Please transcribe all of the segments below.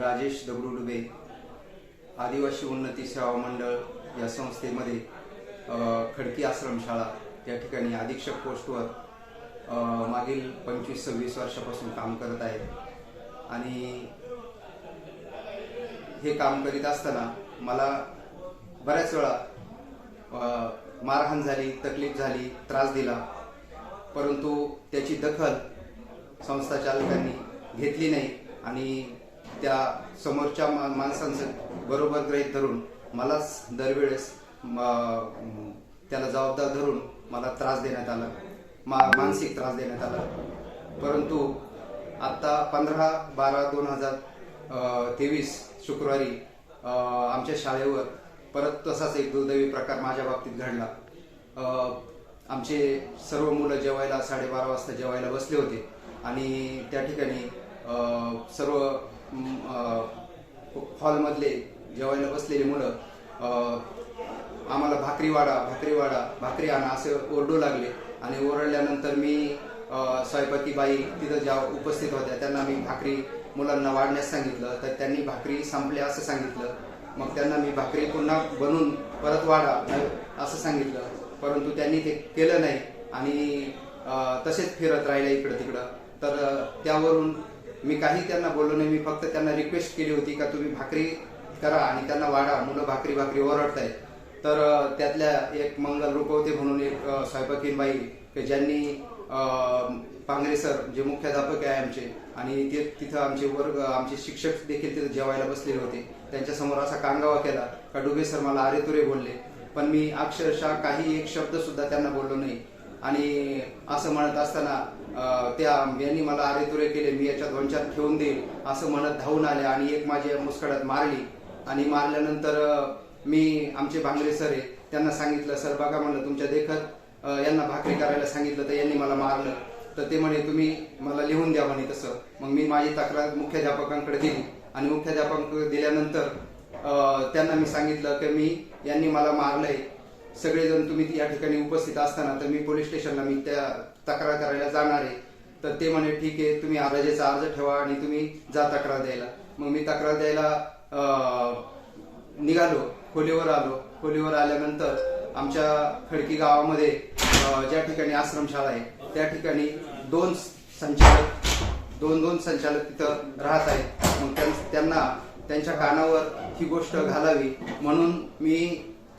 राजेश दगडू डुबे आदिवासी उन्नती सेवा मंडळ या संस्थेमध्ये खडकी आश्रमशाळा त्या ठिकाणी अधीक्षक पोस्टवर मागील पंचवीस सव्वीस वर्षापासून काम करत आहे आणि हे काम करीत असताना मला बऱ्याच वेळा मारहाण झाली तकलीफ झाली त्रास दिला. परंतु त्याची दखल संस्था चालकांनी घेतली नाही आणि त्या समोरच्या मा- माणसांचं बरोबर ग्रहित धरून मलाच दरवेळेस त्याला जबाबदार धरून मला त्रास देण्यात आला. मा मानसिक त्रास देण्यात आला. परंतु आत्ता पंधरा बारा दोन हजार तेवीस शुक्रवारी आमच्या शाळेवर परत तसाच एक दुर्दैवी प्रकार माझ्या बाबतीत घडला. आमचे सर्व मुलं जेवायला साडेबारा वाजता जेवायला बसले होते आणि त्या ठिकाणी सर्व हॉलमधले जेवायला बसलेली मुलं आम्हाला भाकरी वाडा भाकरी वाडा भाकरी आणा असे ओरडू लागले. आणि ओरडल्यानंतर मी अ, स्वयंपाकी बाई तिथं ज्या उपस्थित होत्या त्यांना मी भाकरी मुलांना वाढण्यास सांगितलं. तर त्यांनी भाकरी संपल्या असं सांगितलं. मग त्यांना मी भाकरी पुन्हा बनवून परत वाढा असं सांगितलं. परंतु त्यांनी ते केलं नाही. आणि तसेच फिरत राहिले इकडं तिकडं. तर त्यावरून मी काही त्यांना बोललो नाही मी फक्त त्यांना रिक्वेस्ट केली होती का तुम्ही भाकरी करा आणि त्यांना वाढा मुलं भाकरी भाकरी ओरडताय तर त्यातल्या एक मंगल रुपवते म्हणून एक अ, स्वयंपाकीन बाई की ज्यांनी पांगरे सर जे मुख्याध्यापक आहे आमचे आणि ते तिथं आमचे वर्ग आमचे शिक्षक देखील तिथं जेवायला बसलेले होते. त्यांच्यासमोर असा कांगावा केला का डुबे सर मला अरे तुरे बोलले. पण मी अक्षरशः काही एक शब्द सुद्धा त्यांना बोललो नाही. आणि असं म्हणत असताना त्या यांनी मला अरे तुरे केले मी याच्यात दोन ठेवून देईल असं म्हणत धावून आले आणि एक माझ्या मुस्कडात मारली. आणि मारल्यानंतर मी आमचे भांगरे सर आहे त्यांना सांगितलं सर बघा म्हणलं तुमच्या देखत यांना भाकरी करायला सांगितलं तर यांनी मला मारलं. तर ते म्हणे तुम्ही मला लिहून द्या म्हणे तसं. मग मी माझी तक्रार मुख्याध्यापकांकडे दिली. आणि मुख्याध्यापक दिल्यानंतर त्यांना मी सांगितलं की मी यांनी मला मारलंय सगळेजण तुम्ही या ठिकाणी उपस्थित असताना तर मी पोलीस स्टेशनला मी त्या तक्रार करायला जाणार आहे. तर ते म्हणे ठीक आहे तुम्ही रजेचा अर्ज ठेवा आणि तुम्ही जा तक्रार द्यायला. मग मी तक्रार द्यायला निघालो खोलीवर आलो. खोलीवर आल्यानंतर आमच्या खडकी गावामध्ये ज्या ठिकाणी आश्रमशाळा आहे त्या ठिकाणी दोन संचालक दोन दोन संचालक तिथं राहत आहेत. मग त्यां- त्यांना त्यांच्या कानावर ही गोष्ट घालावी म्हणून मी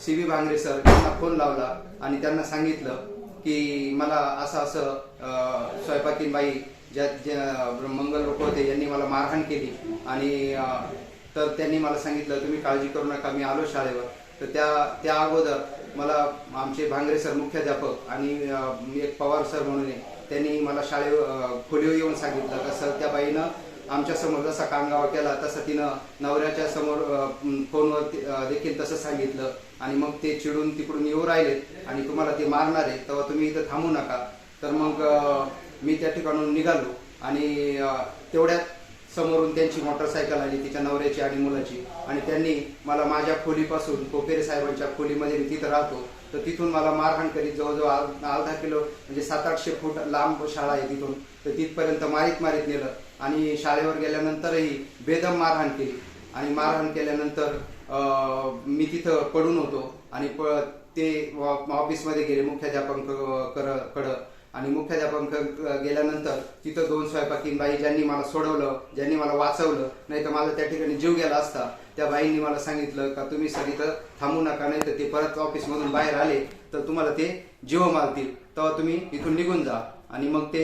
सी बी भांगरे सर यांना फोन लावला आणि त्यांना सांगितलं की मला असं असं स्वयंपाकीन बाई ज्या ज्या मंगल लोक होते यांनी मला मारहाण केली. आणि तर त्यांनी मला सांगितलं तुम्ही काळजी करू नका मी आलो शाळेवर. तर त्या त्या अगोदर मला आमचे भांगरे सर मुख्याध्यापक आणि एक पवार सर म्हणून आहे, त्यांनी मला शाळेवर खोलीवर येऊन सांगितलं का सर त्या बाईनं आमच्यासमोर जसा कांगावा केला तसं तिनं नवऱ्याच्या समोर फोनवर देखील तसं सांगितलं. आणि मग ते चिडून तिकडून येऊ राहिलेत आणि तुम्हाला ते मारणार आहे तेव्हा तुम्ही इथं थांबू नका. तर मग मी त्या ठिकाणून निघालो आणि तेवढ्यात समोरून त्यांची मोटरसायकल आली तिच्या नवऱ्याची आणि मुलाची. आणि त्यांनी मला माझ्या खोलीपासून कोपेरे साहेबांच्या खोलीमध्ये मी तिथं राहतो. तर तिथून मला मारहाण करीत जवळजवळ अर्धा किलो म्हणजे सात आठशे फूट लांब शाळा आहे तिथून. तर तिथपर्यंत मारीत मारीत नेलं. आणि शाळेवर गेल्यानंतरही बेदम मारहाण केली. आणि मारहाण केल्यानंतर मी तिथं पडून होतो आणि प- ते ऑफिसमध्ये गेले मुख्याध्यापक कडं आणि मुख्याध्यापक गेल्यानंतर तिथं दोन स्वयंपाकीन बाई ज्यांनी मला सोडवलं ज्यांनी मला वाचवलं नाही तर मला त्या ठिकाणी जीव गेला असता त्या बाईंनी मला सांगितलं का तुम्ही सर इथं थांबू नका नाही तर ते परत ऑफिसमधून बाहेर आले तर तुम्हाला ते जीव मारतील. तेव्हा तुम्ही इथून निघून जा. आणि मग ते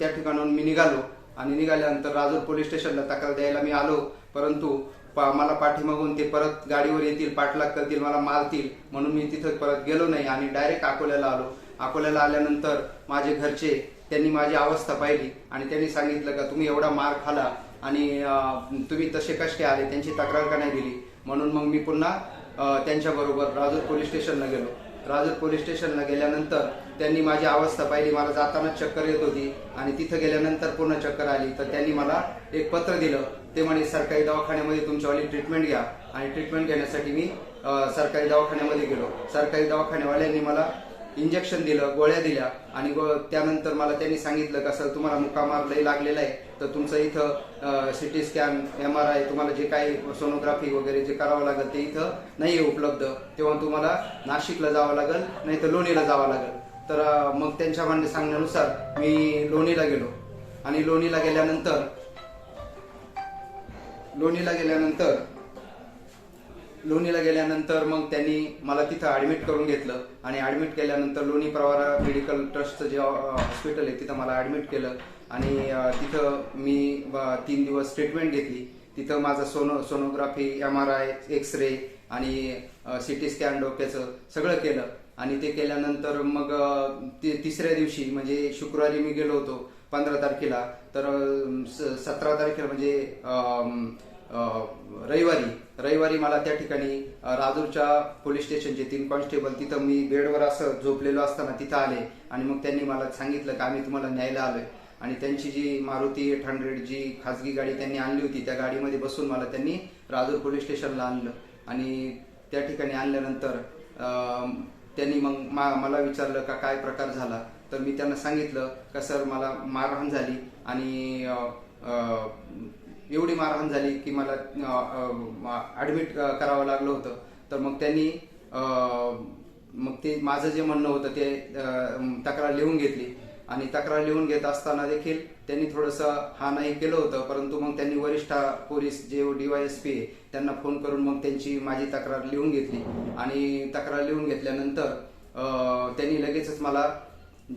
त्या ठिकाणाहून मी निघालो. आणि निघाल्यानंतर राजूर पोलीस स्टेशनला तक्रार द्यायला मी आलो. परंतु पा- मला पाठीमागून ते परत गाडीवर येतील पाठलाग करतील मला मारतील म्हणून मी तिथं परत गेलो नाही आणि डायरेक्ट अकोल्याला आलो. अकोल्याला आल्यानंतर माझे घरचे त्यांनी माझी अवस्था पाहिली आणि त्यांनी सांगितलं का तुम्ही एवढा मार खाला आणि तुम्ही तसे कसे आले त्यांची तक्रार का नाही दिली? म्हणून मग मी पुन्हा त्यांच्याबरोबर राजूर पोलीस स्टेशनला गेलो. राजूर पोलीस स्टेशनला गेल्यानंतर त्यांनी माझी अवस्था पाहिली. मला जाताना चक्कर येत होती आणि तिथं गेल्यानंतर पूर्ण चक्कर आली. तर त्यांनी मला एक पत्र दिलं. ते म्हणे सरकारी दवाखान्यामध्ये तुमच्यावाली ट्रीटमेंट घ्या आणि ट्रीटमेंट घेण्यासाठी मी सरकारी दवाखान्यामध्ये गेलो. सरकारी दवाखान्यावाल्यांनी मला इंजेक्शन दिलं गोळ्या दिल्या आणि गो- त्यानंतर मला त्यांनी सांगितलं का सर तुम्हाला मुकामार लय लागलेला आहे. तर तुमचं इथं city scan M R I तुम्हाला जे काही सोनोग्राफी वगैरे जे करावं लागेल ते इथं नाही आहे उपलब्ध. तेव्हा तुम्हाला नाशिकला जावं लागेल नाही तर लोणीला जावं लागेल. तर मग त्यांच्या म्हणणे सांगण्यानुसार मी लोणीला गेलो. आणि लोणीला गेल्यानंतर लोणीला गेल्यानंतर लोणीला गेल्यानंतर मग त्यांनी मला तिथं ऍडमिट करून घेतलं. आणि ऍडमिट केल्यानंतर लोणी प्रवारा मेडिकल ट्रस्टचं जे हॉस्पिटल आहे तिथं मला ऍडमिट केलं. आणि तिथं मी तीन दिवस ट्रीटमेंट घेतली. तिथं माझं sono sonography M R I X ray आणि सी टी स्कॅन डोक्याचं सगळं केलं. आणि ते केल्यानंतर मग ते तिसऱ्या दिवशी म्हणजे शुक्रवारी मी गेलो होतो पंधरा तारखेला. तर सतरा तारखेला म्हणजे रविवारी रविवारी मला त्या ठिकाणी राजूरच्या पोलीस स्टेशनचे तीन कॉन्स्टेबल तिथं मी बेडवर असं झोपलेलो असताना तिथं आले आणि मग त्यांनी मला सांगितलं की आम्ही तुम्हाला न्यायला आलोय. आणि त्यांची जी मारुती एट हंड्रेड जी खाजगी गाडी त्यांनी आणली होती त्या गाडीमध्ये बसून मला त्यांनी राजूर पोलीस स्टेशनला आणलं. आणि त्या ठिकाणी आणल्यानंतर त्यांनी मग मा- मला विचारलं का काय प्रकार झाला? तर मी त्यांना सांगितलं का सर मला मारहाण झाली आणि एवढी मारहाण झाली की मला ऍडमिट करावं लागलं होतं. तर मग त्यांनी मग ते माझं जे म्हणणं होतं ते तक्रार लिहून घेतली. आणि तक्रार लिहून घेत असताना देखील त्यांनी थोडंसं हा नाही केलं होतं परंतु मग त्यांनी वरिष्ठ पोलीस जे डीवायएसपी आहे त्यांना फोन करून मग त्यांची माझी तक्रार लिहून घेतली. आणि तक्रार लिहून घेतल्यानंतर त्यांनी लगेचच मला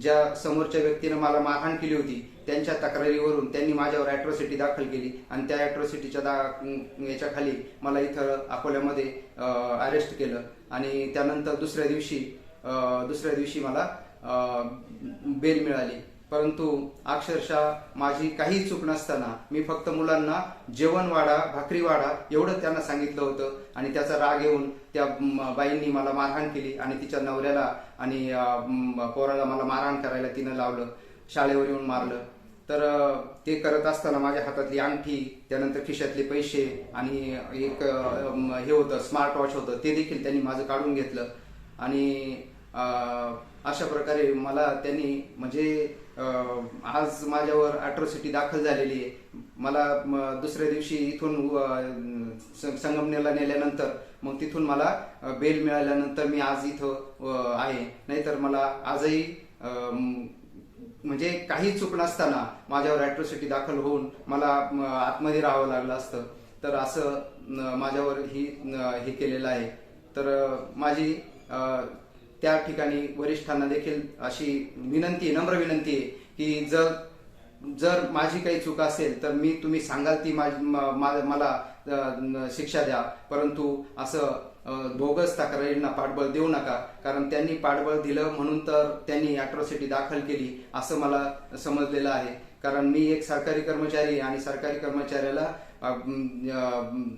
ज्या समोरच्या व्यक्तीनं मला मारहाण केली होती त्यांच्या तक्रारीवरून त्यांनी माझ्यावर ॲट्रॉसिटी दाखल केली आणि त्या ॲट्रॉसिटीच्या दा याच्या खाली मला इथं अकोल्यामध्ये अरेस्ट केलं. आणि त्यानंतर दुसऱ्या दिवशी दुसऱ्या दिवशी मला बेल मिळाली. परंतु अक्षरशः माझी काही चूक नसताना मी फक्त मुलांना जेवण वाढा भाकरी वाढा एवढं त्यांना सांगितलं होतं आणि त्याचा राग येऊन त्या बाईंनी मला मारहाण केली आणि तिच्या नवऱ्याला आणि पोराला मला मारहाण करायला तिनं लावलं. शाळेवर येऊन मारलं. तर ते करत असताना माझ्या हातातली अंगठी त्यानंतर खिशातले पैसे आणि एक हे होतं स्मार्ट वॉच होतं ते देखील त्यांनी माझं काढून घेतलं. आणि अशा प्रकारे मला त्यांनी म्हणजे आज माझ्यावर अॅट्रोसिटी दाखल झालेली आहे. मला दुसऱ्या दिवशी इथून संगमनेला संगमनेरला नेल्यानंतर मग तिथून मला बेल मिळाल्यानंतर मी आज इथं आहे. नाहीतर मला आजही म्हणजे काही चूक नसताना माझ्यावर अॅट्रोसिटी दाखल होऊन मला आतमध्ये राहावं लागलं असतं. तर असं माझ्यावर ही हे केलेलं आहे. तर माझी त्या ठिकाणी वरिष्ठांना देखील अशी विनंती नम्र विनंती आहे की जर जर माझी काही चूक असेल तर मी तुम्ही सांगाल ती माझी- मा- मला शिक्षा द्या. परंतु असं बोगस तक्रारींना पाठबळ देऊ नका कारण त्यांनी पाठबळ दिलं म्हणून तर त्यांनी अॅट्रॉसिटी दाखल केली असं मला समजलेलं आहे. कारण मी एक सरकारी कर्मचारी आहे आणि सरकारी कर्मचाऱ्याला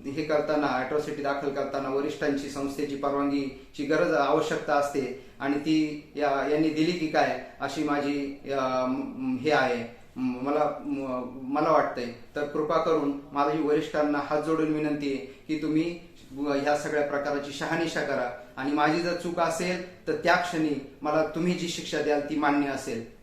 हे करताना अॅट्रॉसिटी दाखल करताना वरिष्ठांची संस्थेची परवानगीची गरज आवश्यकता असते आणि ती या यांनी दिली की काय अशी माझी हे आहे. मला मला वाटतंय. तर कृपा करून माझी वरिष्ठांना हात जोडून विनंती आहे की तुम्ही ह्या सगळ्या प्रकाराची शहानिशा करा. आणि माझी जर चूक असेल तर त्या क्षणी मला तुम्ही जी शिक्षा द्याल ती मान्य असेल.